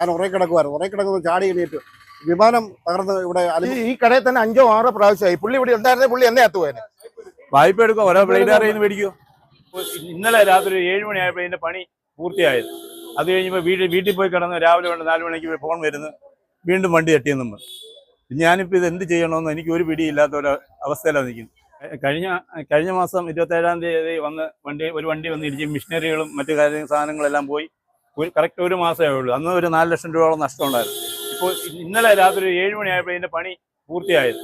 ഞാൻ ഉറേ കിടക്കുമായിരുന്നു ഉറേ കിടക്കുന്ന ചാടി എണീറ്റ് വിമാനം തകർന്ന് ഇവിടെ ഈ- ഈ കടയിൽ തന്നെ അഞ്ചോ ആറോ പ്രാവശ്യമായി. പുള്ളി ഇവിടെ ഉണ്ടായിരുന്നേ പുള്ളി എന്നെ എത്തുവാന് വായ്പ എടുക്കുക ഓരോ നിന്ന് മേടിക്കൂ ഇന്നലെ രാത്രി ഒരു ഏഴ് മണിയായപ്പോൾ ഇതിന്റെ പണി പൂർത്തിയായത്. അത് കഴിഞ്ഞപ്പോൾ വീട്ടിൽ വീട്ടിൽ പോയി കിടന്ന് രാവിലെ വേണ്ട നാല് മണിക്ക് ഫോൺ വരുന്നു. വീണ്ടും വണ്ടി തട്ടിയെന്ന് നമ്മൾ ഞാനിപ്പോൾ ഇത് എന്ത് ചെയ്യണമെന്ന് എനിക്ക് ഒരു പിടിയില്ലാത്ത ഒരു അവസ്ഥയിലാണ് നിൽക്കുന്നത്. കഴിഞ്ഞ കഴിഞ്ഞ മാസം ഇരുപത്തേഴാം തീയതി വന്ന് വണ്ടി ഒരു വണ്ടി വന്ന് ഇടിച്ച് മിഷനറികളും മറ്റു കാര്യ സാധനങ്ങളെല്ലാം പോയി. കറക്റ്റ് ഒരു മാസമേ ഉള്ളൂ. അന്ന് ഒരു നാല് ലക്ഷം രൂപയോളം നഷ്ടമുണ്ടായിരുന്നു. ഇപ്പോൾ ഇന്നലെ രാത്രി ഒരു ഏഴ് മണിയായപ്പോൾ ഇതിന്റെ പണി പൂർത്തിയായത്.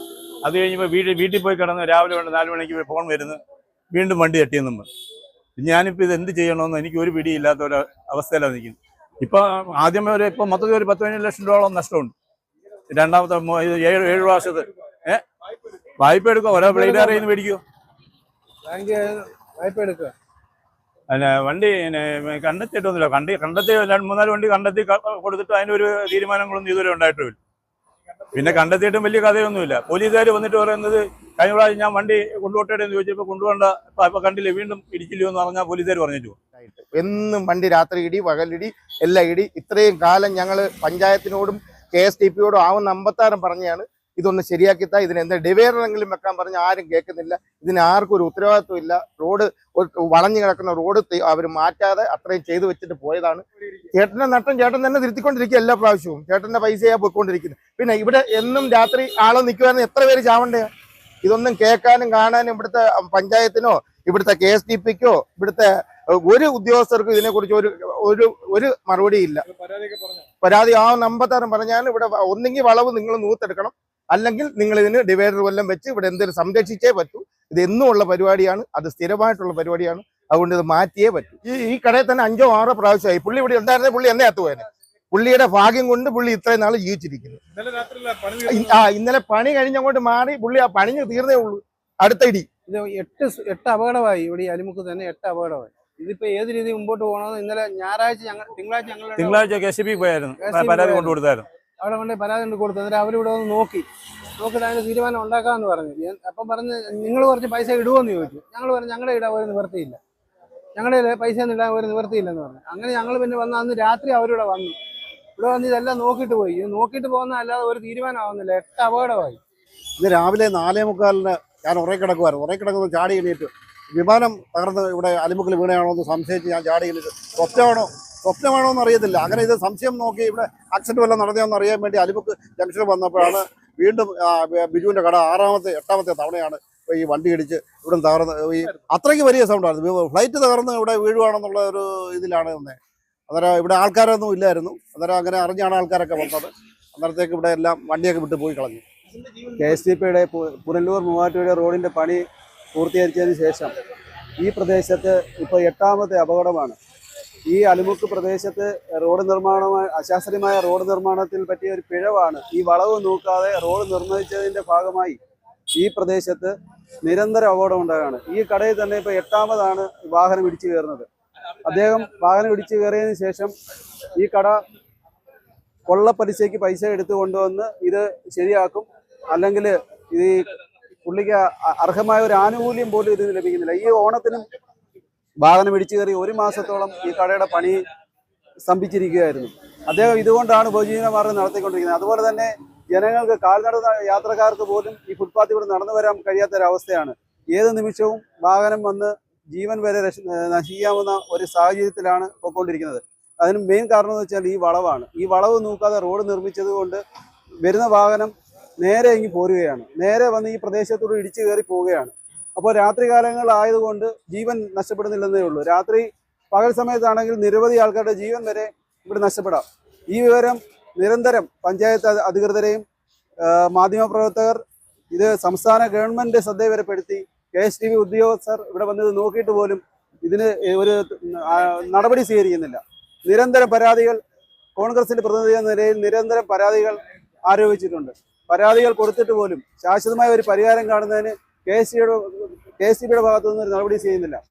അത് കഴിഞ്ഞപ്പോൾ വീട്ടിൽ വീട്ടിൽ പോയി കിടന്ന് രാവിലെ വേണ്ട നാല് മണിക്ക് ഫോൺ വരുന്നു. വീണ്ടും വണ്ടി തട്ടിയെന്ന് നമ്മൾ ഞാനിപ്പോൾ ഇത് എന്ത് ചെയ്യണമെന്ന് എനിക്ക് ഒരു പിടിയില്ലാത്ത ഒരു അവസ്ഥയിലാണ് നിൽക്കുന്നത്. ഇപ്പൊ ആദ്യമേ ഒരു ഇപ്പൊ മൊത്തത്തിൽ ഒരു പത്ത് പതിനഞ്ച് ലക്ഷം രൂപയോളം നഷ്ടമുണ്ട്. രണ്ടാമത്തെ ഏഴ് ഏഴ് വർഷത്ത് ഏഹ് വായ്പ എടുക്കുക ഓരോ പ്ലേറ്റ് അറിയുന്നു ബാങ്ക് വായ്പ എടുക്കുക അല്ല വണ്ടി പിന്നെ കണ്ടെത്തിയിട്ടൊന്നുമില്ല. കണ്ടി കണ്ടെത്തി രണ്ട് മൂന്നാൽ വണ്ടി കണ്ടെത്തി കൊടുത്തിട്ട് അതിനൊരു തീരുമാനങ്ങളൊന്നും ഇതുവരെ ഉണ്ടായിട്ടില്ല. പിന്നെ കണ്ടെത്തിയിട്ടും വലിയ കഥയൊന്നുമില്ല. പോലീസുകാർ വന്നിട്ട് പറയുന്നത് കഴിഞ്ഞ പ്രാവശ്യം ഞാൻ വണ്ടി കൊണ്ടുപോട്ടേടെ എന്ന് ചോദിച്ചപ്പോൾ കൊണ്ടുപോകണ്ട ഇപ്പം കണ്ടില്ല വീണ്ടും ഇടിച്ചില്ലോ എന്ന് പറഞ്ഞാൽ പോലീസുകാർ പറഞ്ഞിട്ട് എന്നും വണ്ടി രാത്രി ഇടി പകലിടി എല്ലാം ഇടി. ഇത്രയും കാലം ഞങ്ങൾ പഞ്ചായത്തിനോടും കെ എസ് ടി പിയോടും ആവുന്ന അമ്പത്താറും പറഞ്ഞാണ് ഇതൊന്ന് ശരിയാക്കിത്താ ഇതിന് എന്താ ഡിവൈഡറെങ്കിലും വെക്കാൻ പറഞ്ഞ് ആരും കേൾക്കുന്നില്ല. ഇതിന് ആർക്കും ഒരു ഉത്തരവാദിത്വം ഇല്ല. റോഡ് വളഞ്ഞു കിടക്കുന്ന റോഡ് അവർ മാറ്റാതെ അത്രയും ചെയ്തു വെച്ചിട്ട് പോയതാണ്. ചേട്ടന്റെ നട്ടം ചേട്ടൻ തന്നെ തിരുത്തിക്കൊണ്ടിരിക്കുക എല്ലാ പ്രാവശ്യവും. ചേട്ടന്റെ പൈസയാണ് പോയിക്കൊണ്ടിരിക്കുന്നത്. പിന്നെ ഇവിടെ എന്നും രാത്രി ആളെ നിൽക്കുവായിരുന്നു എത്ര പേര് ചാവണ്ടയാ ഇതൊന്നും കേൾക്കാനും കാണാനും ഇവിടുത്തെ പഞ്ചായത്തിനോ ഇവിടുത്തെ കെ എസ് ഡി പിക്കോ ഇവിടുത്തെ ഒരു ഉദ്യോഗസ്ഥർക്കും ഇതിനെക്കുറിച്ച് ഒരു ഒരു ഒരു മറുപടി ഇല്ല. പരാതി ആ നമ്പത്താറും പറഞ്ഞാൽ ഇവിടെ ഒന്നെങ്കിൽ വളവ് നിങ്ങൾ നൂത്തെടുക്കണം. അല്ലെങ്കിൽ നിങ്ങൾ ഇതിന് ഡിവൈഡർ വല്ലതും വെച്ച് ഇവിടെ എന്തെങ്കിലും സംരക്ഷിച്ചേ പറ്റൂ. ഇത് എന്നും ഉള്ള പരിപാടിയാണ്. അത് സ്ഥിരമായിട്ടുള്ള പരിപാടിയാണ്. അതുകൊണ്ട് ഇത് മാറ്റിയേ പറ്റൂ. ഈ ഈ കടയിൽ തന്നെ അഞ്ചോ ആറോ പ്രാവശ്യമായി. പുള്ളി ഇവിടെ ഉണ്ടായിരുന്ന പുള്ളി എന്നെ എത്തുവാന് പുള്ളിയുടെ ഭാഗ്യം കൊണ്ട് പുള്ളി ഇത്രയും നാൾ ജീവിച്ചിരിക്കുന്നു. ഇന്നലെ രാത്രിയിലെ പണി ആ ഇന്നലെ പണി കഴിഞ്ഞങ്ങോട്ട് മാറി പുള്ളി ആ പണിഞ്ഞ് തീർന്നേ ഉള്ളൂ. അടുത്ത ഇടി. ഇത് എട്ട് എട്ട് അപകടമായി. ഇവിടെ ഈ അലിമുക്ക് തന്നെ എട്ട് അപകടമായി. ഇതിപ്പോ ഏത് രീതി മുമ്പോട്ട് പോകണമെന്ന് ഇന്നലെ ഞായറാഴ്ച ഞങ്ങൾ തിങ്കളാഴ്ച ഞങ്ങൾ തിങ്കളാഴ്ച കെ സി ബി പോയായിരുന്നു. പരാതി പോയായിരുന്നു. അവിടെ കൊണ്ടേ പരാതി ഉണ്ട് കൊടുത്തു. എന്നിട്ട് അവരിവിടെ വന്ന് നോക്കി. നോക്കിയിട്ട് അതിന് തീരുമാനം ഉണ്ടാക്കാമെന്ന് പറഞ്ഞു. ഞാൻ അപ്പം പറഞ്ഞ് നിങ്ങൾ കുറച്ച് പൈസ ഇടുമോന്ന് ചോദിച്ചു. ഞങ്ങൾ പറഞ്ഞു ഞങ്ങളുടെ ഇടാൻ ഒരു നിവർത്തിയില്ല. ഞങ്ങളുടെ പൈസ ഒന്നും ഇടാൻ ഒരു നിവർത്തിയില്ലെന്ന് പറഞ്ഞു. അങ്ങനെ ഞങ്ങൾ പിന്നെ വന്ന അന്ന് രാത്രി അവരിവിടെ വന്നു. ഇവിടെ വന്ന് ഇതെല്ലാം നോക്കിയിട്ട് പോയി. നോക്കിയിട്ട് പോകുന്ന അല്ലാതെ ഒരു തീരുമാനം ആവുന്നില്ല. എട്ട് അപകടമായി. ഇന്ന് രാവിലെ നാലേ മുക്കാലിന് ഞാൻ ഉറേ കിടക്കുമായിരുന്നു ഉറേ കിടക്കുന്ന ചാടി എണീറ്റ് വിമാനം തകർന്ന് ഇവിടെ അലിമുക്കിൽ വീണയാണോ എന്ന് സംശയിച്ച് ഞാൻ ചാടി എണീറ്റ്. സ്വപ്നമാണോ സ്വപ്നമാണോ എന്ന് അറിയത്തില്ല അങ്ങനെ ഇത് സംശയം നോക്കി ഇവിടെ ആക്സിഡന്റ് വല്ലതും നടന്നതെന്ന് അറിയാൻ വേണ്ടി അലിമുക്ക് ജംഗ്ഷനിൽ വന്നപ്പോഴാണ് വീണ്ടും ബിജുവിന്റെ കട ആറാമത്തെ എട്ടാമത്തെ തവണയാണ് ഈ വണ്ടി ഇടിച്ച് ഇവിടെ തകർന്ന് ഈ അത്രയ്ക്ക് വലിയ സൗണ്ടായിരുന്നു ഫ്ലൈറ്റ് തകർന്ന് ഇവിടെ വീഴുവാണെന്നുള്ള ഒരു ഇതിലാണ് തന്നെ അന്നേരം ഇവിടെ ആൾക്കാരൊന്നും ഇല്ലായിരുന്നു. അന്നേരം അങ്ങനെ അറിഞ്ഞാണ് ആൾക്കാരൊക്കെ വന്നത്. അന്നേരത്തേക്ക് ഇവിടെ എല്ലാം വണ്ടിയൊക്കെ വിട്ട് പോയി കളഞ്ഞു. കെ എസ് ഡി പിയുടെ പുനലൂർ മൂവാറ്റുപുഴ റോഡിന്റെ പണി പൂർത്തീകരിച്ചതിന് ശേഷം ഈ പ്രദേശത്ത് ഇപ്പോൾ എട്ടാമത്തെ അപകടമാണ്. ഈ അലിമുക്ക് പ്രദേശത്ത് റോഡ് നിർമ്മാണമായി അശാസ്ത്രീയമായ റോഡ് നിർമ്മാണത്തിൽ പറ്റിയ ഒരു പിഴവാണ് ഈ വളവ് നോക്കാതെ റോഡ് നിർമ്മിച്ചതിന്റെ ഭാഗമായി ഈ പ്രദേശത്ത് നിരന്തര അപകടം ഉണ്ടാകാണ് ഈ കടയിൽ തന്നെ ഇപ്പോൾ എട്ടാമതാണ് വാഹനം ഇടിച്ചു കയറുന്നത്. അദ്ദേഹം വാഹനം ഇടിച്ചു കയറിയതിന് ശേഷം ഈ കട കൊള്ളപ്പലിശയ്ക്ക് പൈസ എടുത്തു കൊണ്ടുവന്ന് ഇത് ശരിയാക്കും. അല്ലെങ്കിൽ ഈ പുള്ളിക്ക് അർഹമായ ഒരു ആനുകൂല്യം പോലും ഇതിന് ലഭിക്കുന്നില്ല. ഈ ഓണത്തിനും വാഹനം ഇടിച്ചു കയറി ഒരു മാസത്തോളം ഈ കടയുടെ പണി സ്തംഭിച്ചിരിക്കുകയായിരുന്നു. അദ്ദേഹം ഇതുകൊണ്ടാണ് ഉപജീവനമാർഗം നടത്തിക്കൊണ്ടിരിക്കുന്നത്. അതുപോലെ തന്നെ ജനങ്ങൾക്ക് കാൽനട യാത്രക്കാർക്ക് പോലും ഈ ഫുട്പാത്തിലൂടെ നടന്നു വരാൻ കഴിയാത്ത ഒരവസ്ഥയാണ് ഏത് നിമിഷവും വാഹനം വന്ന് ജീവൻ വരെ നശിക്കാവുന്ന ഒരു സാഹചര്യത്തിലാണ് പോയിക്കൊണ്ടിരിക്കുന്നത് അതിന് മെയിൻ കാരണം എന്ന് വെച്ചാൽ ഈ വളവാണ്. ഈ വളവ് നോക്കാതെ റോഡ് നിർമ്മിച്ചത് കൊണ്ട് വരുന്ന വാഹനം നേരെ ഇങ്ങി പോരുകയാണ്. നേരെ വന്ന് ഈ പ്രദേശത്തോട് ഇടിച്ചു കയറി പോവുകയാണ്. അപ്പോൾ രാത്രി കാലങ്ങളായതുകൊണ്ട് ജീവൻ നഷ്ടപ്പെടുന്നില്ലെന്നേ ഉള്ളൂ. രാത്രി പകൽ സമയത്താണെങ്കിൽ നിരവധി ആൾക്കാരുടെ ജീവൻ വരെ ഇവിടെ നഷ്ടപ്പെടാം. ഈ വിവരം നിരന്തരം പഞ്ചായത്ത് അധികൃതരെയും മാധ്യമപ്രവർത്തകർ ഇത് സംസ്ഥാന ഗവൺമെന്റ് ശ്രദ്ധയവരപ്പെടുത്തി കെ എസ് ടി വി ഉദ്യോഗസ്ഥർ ഇവിടെ വന്നത് നോക്കിയിട്ട് പോലും ഇതിന് ഒരു നടപടി സ്വീകരിക്കുന്നില്ല. നിരന്തരം പരാതികൾ കോൺഗ്രസിന്റെ പ്രതിനിധി എന്ന നിലയിൽ നിരന്തരം പരാതികൾ ആരോപിച്ചിട്ടുണ്ട്. പരാതികൾ കൊടുത്തിട്ട് പോലും ശാശ്വതമായ ഒരു പരിഹാരം കാണുന്നതിന് കെ എസ് സിയുടെ കെ എസ് സി ബിയുടെ ഒരു നടപടി ചെയ്യുന്നില്ല.